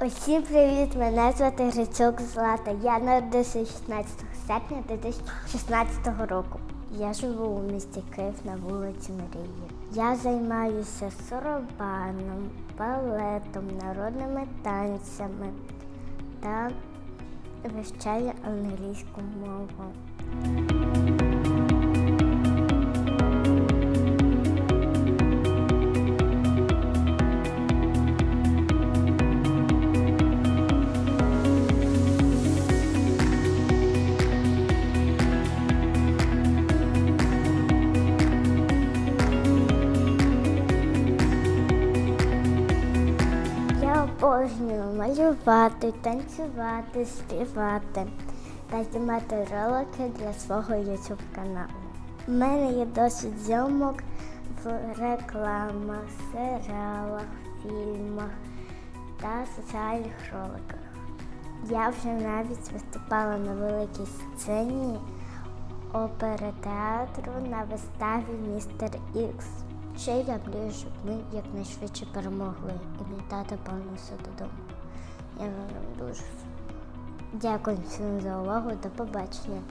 Усім привіт! Мене звати Грицюк Злата. Я народився 16 серпня 2016 року. Я живу у місті Київ на вулиці Мрії. Я займаюся соробаном, балетом, народними танцями та вивчаю англійську мову. Обожнюю малювати, танцювати, співати та знімати ролики для свого YouTube каналу. У мене є досвід зйомок в рекламах, серіалах, фільмах та соціальних роликах. Я вже навіть виступала на великій сцені опери театру на виставі Містер Ікс. Ще я мрію, щоб ми якнайшвидше перемогли і мій тато повернувся додому. Я вам дуже дякую всім за увагу. До побачення.